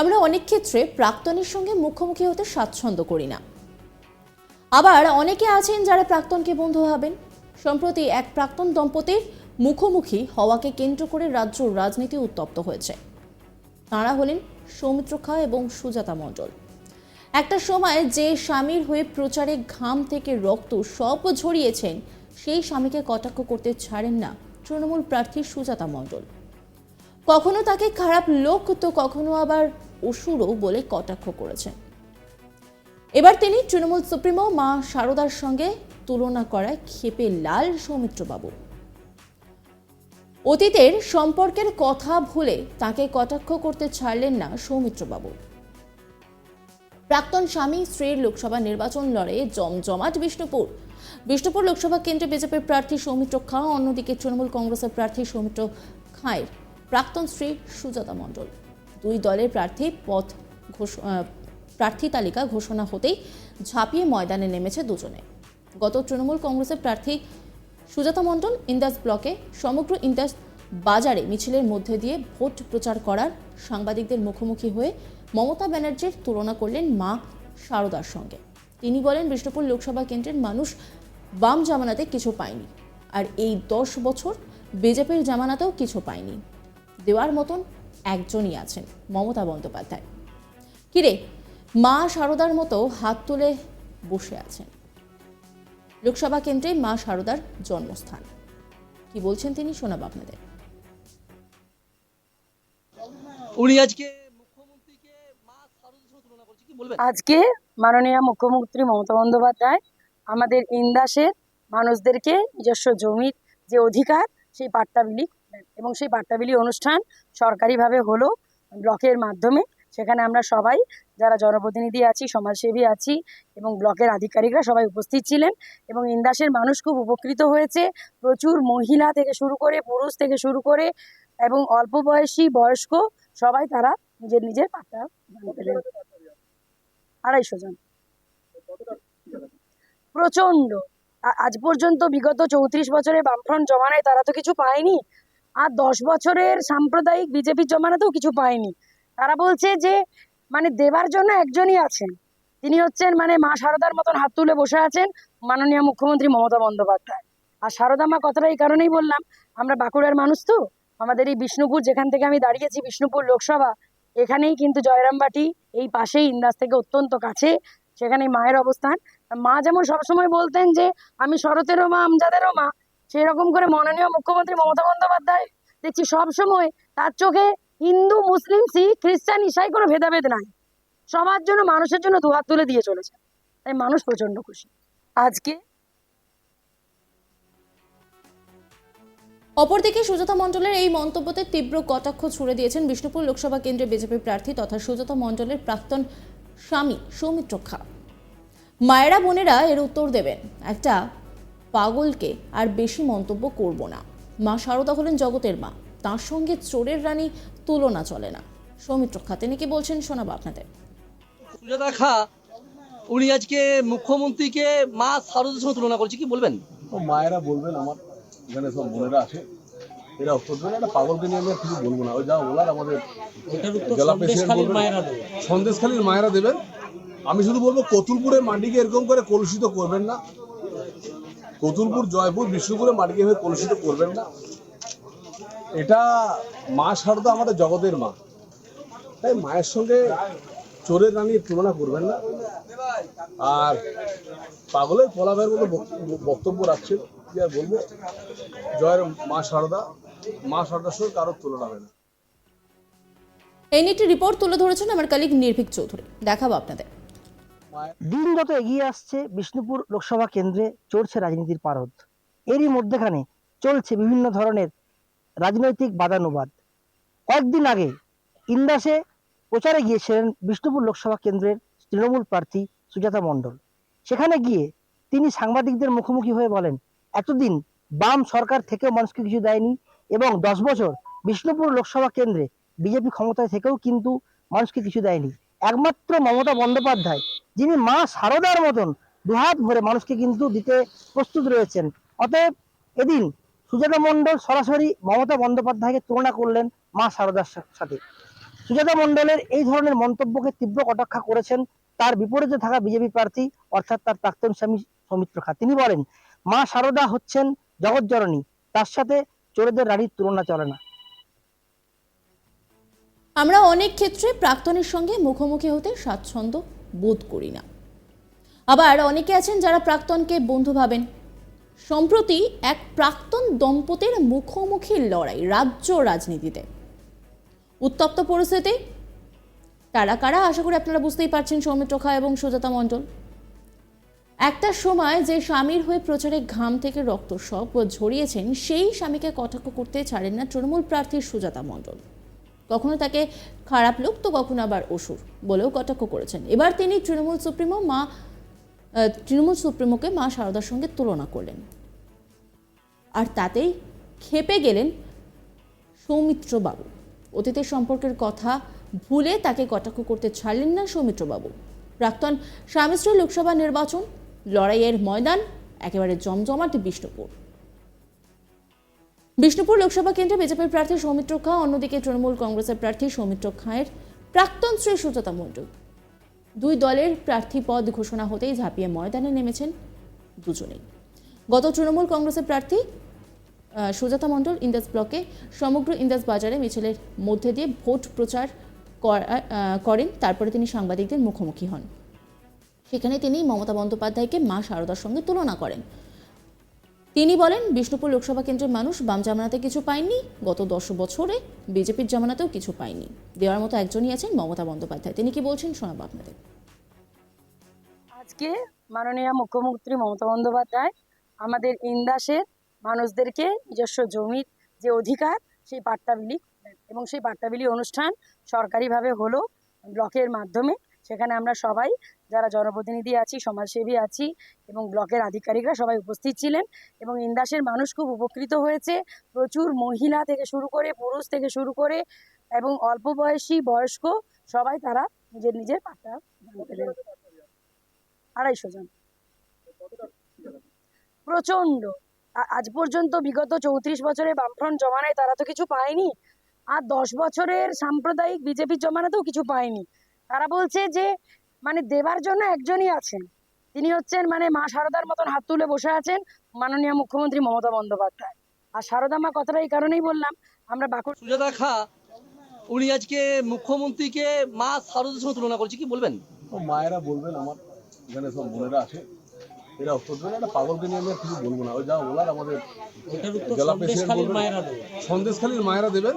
আমরা অনেক ক্ষেত্রে প্রাক্তনের সঙ্গে মুখোমুখি হতে স্বাচ্ছন্দ্য করি না। আবার অনেকে আছেন যারা প্রাক্তনকে বন্ধু ভাবেন। সম্প্রতি এক প্রাক্তন দম্পতির মুখোমুখি হওয়াকে কেন্দ্র করে রাজ্য রাজনীতি উত্তপ্ত হয়েছে। তাঁরা হলেন সৌমিত্র খা এবং সুজাতা মণ্ডল। একটা সময় যে স্বামীর হয়ে প্রচারে ঘাম থেকে রক্ত সব ঝরিয়েছেন, সেই স্বামীকে কটাক্ষ করতে ছাড়েন না তৃণমূল প্রার্থী সুজাতা মণ্ডল। কখনো তাকে খারাপ লোক তো কখনো আবার অসুরও বলে কটাক্ষ করেছেন। এবার তিনি তৃণমূল সুপ্রিমো মা শারদার সঙ্গে তুলনা করায় ক্ষেপে লাল সৌমিত্রবাবু। অতীতের সম্পর্কের কথা ভুলে তাকে কটাক্ষ করতে ছাড়লেন না সৌমিত্রবাবু। প্রাক্তন স্বামী, স্ত্রীর লোকসভা নির্বাচন লড়ে জমজমাট বিষ্ণুপুর। বিষ্ণুপুর লোকসভা কেন্দ্রে বিজেপির প্রার্থী সৌমিত্র খাঁ, অন্যদিকে তৃণমূল কংগ্রেসের প্রার্থী সৌমিত্র খাঁয়ের প্রাক্তন স্ত্রী সুজাতা মণ্ডল। দুই দলের প্রার্থী পথ ঘোষ- প্রার্থী তালিকা ঘোষণা হতেই ঝাঁপিয়ে ময়দানে নেমেছে দুজনে। গত তৃণমূল কংগ্রেসের প্রার্থী সুজাতা মণ্ডল ইন্দাস ব্লকে সমগ্র ইন্দাস বাজারে মিছিলের মধ্যে দিয়ে ভোট প্রচার করার সাংবাদিকদের মুখোমুখি হয়ে মমতা ব্যানার্জির তুলনা করলেন মা শারদার সঙ্গে। তিনি বলেন, বিষ্ণুপুর লোকসভা কেন্দ্রের মানুষ বাম জামানাতে কিছু পায়নি আর এই দশ বছর বিজেপির জামানাতেও কিছু পায়নি। দেওয়ার মতন একজনই আছেন মমতা বন্দ্যোপাধ্যায়। কিরে মা শারদার মতো হাত তুলে বসে আছেন। লোকসভা কেন্দ্রে মা শারদার জন্মস্থান। কি বলছেন তিনি শোনাব আপনাদের। উনি আজকে মুখ্যমন্ত্রীকে মা শারদার সঙ্গে তুলনা করছে কি বলবেন? আজকে মাননীয় মুখ্যমন্ত্রী মমতা বন্দ্যোপাধ্যায় আমাদের ইন্দাসের মানুষদেরকে নিজস্ব জমির যে অধিকার সেই পাট্টা বিলি এবং সেই পাট্টা বিলি অনুষ্ঠান সরকারিভাবে হলো ব্লকের মাধ্যমে। সেখানে আমরা সবাই যারা জনপ্রতিনিধি আছি, সমাজসেবী আছি এবং ব্লকের আধিকারিকরা সবাই উপস্থিত ছিলেন এবং ইন্দাসের মানুষ খুব উপকৃত হয়েছে। প্রচুর মহিলা থেকে শুরু করে, পুরুষ থেকে শুরু করে এবং অল্প বয়সী, বয়স্ক সবাই তারা নিজের নিজের দান পেলেন আড়াইশো জন। প্রচণ্ড আ- আজ পর্যন্ত বিগত চৌত্রিশ বছরের বামফ্রন্ট জমানায় তারা তো কিছু পায়নি। আর দশ বছরের সাম্প্রদায়িক বিজেপির জমানাতেও কিছু পায়নি। তারা বলছে যে মানে দেবার জন্য একজনই আছেন। তিনি হচ্ছেন মানে মা শারদার মতন হাত তুলে বসে আছেন মাননীয় মুখ্যমন্ত্রী মমতা বন্দ্যোপাধ্যায়। আর শারদা মা কথাটা এই কারণেই বললাম, আমরা বাঁকুড়ার মানুষ তো। আমাদের এই বিষ্ণুপুর, যেখান থেকে আমি দাঁড়িয়েছি, বিষ্ণুপুর লোকসভা, এখানেই কিন্তু জয়রামবাটি এই পাশেই ইন্দাস থেকে অত্যন্ত কাছে, সেখানেই মায়ের অবস্থান। মা যেমন সবসময় বলতেন যে, আমি শরতেরও মা, আমজাদেরও মা। সেরকম করে মাননীয় মুখ্যমন্ত্রী মমতা বন্দ্যোপাধ্যায় দেখছি সবসময় তার চোখে হিন্দু, মুসলিম, শিখ, খ্রিস্টান ইসাই কোনো ভেদাভেদ নাই। সবার জন্য, মানুষের জন্য দুহাত তুলে দিয়ে চলেছে। তাই মানুষ প্রচণ্ড খুশি। আজকে অপরদিকে সুজাতা মণ্ডলের এই মন্তব্যতে তীব্র কটাক্ষ ছুড়ে দিয়েছেন বিষ্ণুপুর লোকসভা কেন্দ্রে বিজেপি প্রার্থী তথা সুজাতা মণ্ডলের প্রাক্তন স্বামী সৌমিত্র খা। মায়েরা বোনেরা এর উত্তর দেবেন। একটা পাগলকে আর বেশি মন্তব্য করব না। মা শারদা হলেন জগতের মা। তার সঙ্গে চোরের রানী তুলনা চলে না। সৌমিত্র খা তিনি কি বলছেন শোনাবো আপনাদের। সুজাতা খা উনি আজকে মুখ্যমন্ত্রীকে মা শারদার সঙ্গে তুলনা করছে কি বলবেন? মায়েরা বলবেন আমার এখানে সব বোনেরা আছে। এরা উত্তর দেবেন একটা পাগলকে নিয়ে আমি কিছু বলব না। ওই যা বলার আমাদের জেলা প্রেসিডেন্ট সন্দেশখালীর মায়েরা দেবেন। আমি শুধু বলব কতুলপুরের মাটিকে এরকম করে কলুষিত করবেন না। কতুলপুর জয়পুর বিষ্ণুপুরের মাটিকে এভাবে কলুষিত করবেন না। এটা মা শারদা আমাদের জগতের মা। তাই মায়ের সঙ্গে চোরের রানীর তুলনা করবেন না। আর পাগলের পলাভের মতো বক- বক্তব্য রাখছেন, কি আর বলব? জয়ের মা শারদা, মা শারদার সঙ্গে কারোর তুলনা হবে না। এই নিয়ে একটি রিপোর্ট তুলে ধরেছেন আমার কালিক নির্ভীক চৌধুরী। দেখাবো আপনাদের। দিন যত এগিয়ে আসছে বিষ্ণুপুর লোকসভা কেন্দ্রে চড়ছে রাজনীতির পারদ। এরই মধ্যেখানে চলছে বিভিন্ন ধরনের রাজনৈতিক বাদানুবাদ। কয়েকদিন আগে ইন্দাসে প্রচারে গিয়েছিলেন বিষ্ণুপুর লোকসভা কেন্দ্রের তৃণমূল প্রার্থী সুজাতা মণ্ডল। সেখানে গিয়ে তিনি সাংবাদিকদের মুখোমুখি হয়ে বলেন, এতদিন বাম সরকার থেকেও মানুষকে কিছু দেয়নি এবং দশ বছর বিষ্ণুপুর লোকসভা কেন্দ্রে বিজেপি ক্ষমতায় থেকেও কিন্তু মানুষকে কিছু দেয়নি। একমাত্র মমতা বন্দ্যোপাধ্যায়, যিনি মা সারদার মতন দুহাত ভরে মানুষকে কিন্তু দিতে প্রস্তুত রয়েছেন। অতএব এদিন সুজাতা মণ্ডল সরাসরি মমতা বন্দ্যোপাধ্যায়কে তুলনা করলেন মা সারদার সাথে। সুজাতা মণ্ডলের এই ধরনের মন্তব্যকে তীব্র কটাক্ষা করেছেন তার বিপরীতে থাকা বিজেপি প্রার্থী, অর্থাৎ তার প্রাক্তন স্বামী সৌমিত্র খা। তিনি বলেন, মা সারদা হচ্ছেন জগৎজননী তার সাথে চোরেদের রানীর তুলনা চলে না। আমরা অনেক ক্ষেত্রে প্রাক্তনের সঙ্গে মুখোমুখি হতে স্বাচ্ছন্দ্য বোধ করি না। আবার অনেকে আছেন যারা প্রাক্তনকে বন্ধু ভাবেন। সম্প্রতি এক প্রাক্তন দম্পতির মুখোমুখি লড়াই রাজ্য রাজনীতিতে। উত্তপ্ত পরিস্থিতি। তারা কারা? আশা করি আপনারা বুঝতেই পারছেন সৌমিত্র খা এবং সুজাতা মণ্ডল। একটা সময় যে স্বামীর হয়ে প্রচারে ঘাম থেকে রক্ত সব ঝরিয়েছেন, সেই স্বামীকে কটাক্ষ করতে ছাড়েন না তৃণমূল প্রার্থী সুজাতা মণ্ডল। কখনো তাকে খারাপ লোক, তো কখনো আবার অসুর বলেও কটাক্ষ করেছেন। এবার তিনি তৃণমূল সুপ্রিমো, মা তৃণমূল সুপ্রিমোকে মা সারদার সঙ্গে তুলনা করলেন। আর তাতেই খেপে গেলেন সৌমিত্র বাবু অতীতের সম্পর্কের কথা ভুলে তাকে কটাক্ষ করতে ছাড়লেন না সৌমিত্র বাবু প্রাক্তন স্বামী লোকসভা নির্বাচন, লড়াইয়ের ময়দান, একেবারে জমজমাট বিষ্ণুপুর। বিষ্ণুপুর লোকসভা কেন্দ্রে বিজেপির প্রার্থী সৌমিত্র খা, অন্যদিকে তৃণমূল কংগ্রেসের প্রার্থী সৌমিত্র খাঁয়ের প্রাক্তন শ্রী সুজাতা মণ্ডল। দুই দলের প্রার্থী পদ ঘোষণা হতেই ঝাঁপিয়ে ময়দানে নেমেছেন দুজনেই। গত তৃণমূল কংগ্রেসের প্রার্থী সুজাতা মণ্ডল ইন্দাস ব্লকে সমগ্র ইন্দাস বাজারে মিছিলের মধ্যে দিয়ে ভোট প্রচার করেন, তারপরে তিনি সাংবাদিকদের মুখোমুখি হন। সেখানে তিনি মমতা বন্দ্যোপাধ্যায়কে মা শারদার সঙ্গে তুলনা করেন। তিনি বলেন, বিষ্ণুপুর লোকসভা কেন্দ্রের মানুষ বাম জামানাতে কিছু পায়নি। গত দশ বছরে বিজেপির জামানাতেও কিছু পায়নি। দেওয়ার মতো একজনই আছেন মমতা বন্দ্যোপাধ্যায়। তিনি কি বলছেন, শোনাবো আপনাদের। আজকে মাননীয় মুখ্যমন্ত্রী মমতা বন্দ্যোপাধ্যায় আমাদের ইন্দাসের মানুষদেরকে নিজস্ব জমির যে অধিকার, সেই পাট্টা বিলি এবং সেই পাট্টা বিলি অনুষ্ঠান সরকারিভাবে হলো ব্লকের মাধ্যমে সেখানে আমরা সবাই, যারা জনপ্রতিনিধি আছি, সমাজসেবী আছি এবং ব্লকের আধিকারিকরা সবাই উপস্থিত ছিলেন এবং ইন্দাসের মানুষ খুব উপকৃত হয়েছে। প্রচুর মহিলা থেকে শুরু করে, পুরুষ থেকে শুরু করে এবং অল্প বয়সী, বয়স্ক সবাই তারা নিজের নিজের পেলেন আড়াইশো জন। প্রচণ্ড আ- আজ পর্যন্ত বিগত চৌত্রিশ বছরে বামফ্রন্ট জমানায় তারা তো কিছু পায়নি। আর দশ বছরের সাম্প্রদায়িক বিজেপির জমানাতেও কিছু পায়নি। তারা বলছে যে মানে দেবার জন্য একজনই আছেন। তিনি হচ্ছেন মানে মা শারদার মতন হাত তুলে বসে আছেন মাননীয় মুখ্যমন্ত্রী মমতা বন্দ্যোপাধ্যায়। আর শারদা মা কথাটা এই কারণেই বললাম আমরা বাঁকুড়া সুজাতা খা উনি আজকে মুখ্যমন্ত্রীকে মা শারদার সঙ্গে তুলনা করছে কি বলবেন? মায়েরা বলবেন আমার এখানে সব বোনেরা আছে। এরা উত্তর দেবেন একটা পাগলকে নিয়ে আমি কিছু বলব না। ওই যা বলার আমাদের জেলা প্রেসিডেন্ট বলবেন। সন্দেশখালীর মায়েরা দেবেন।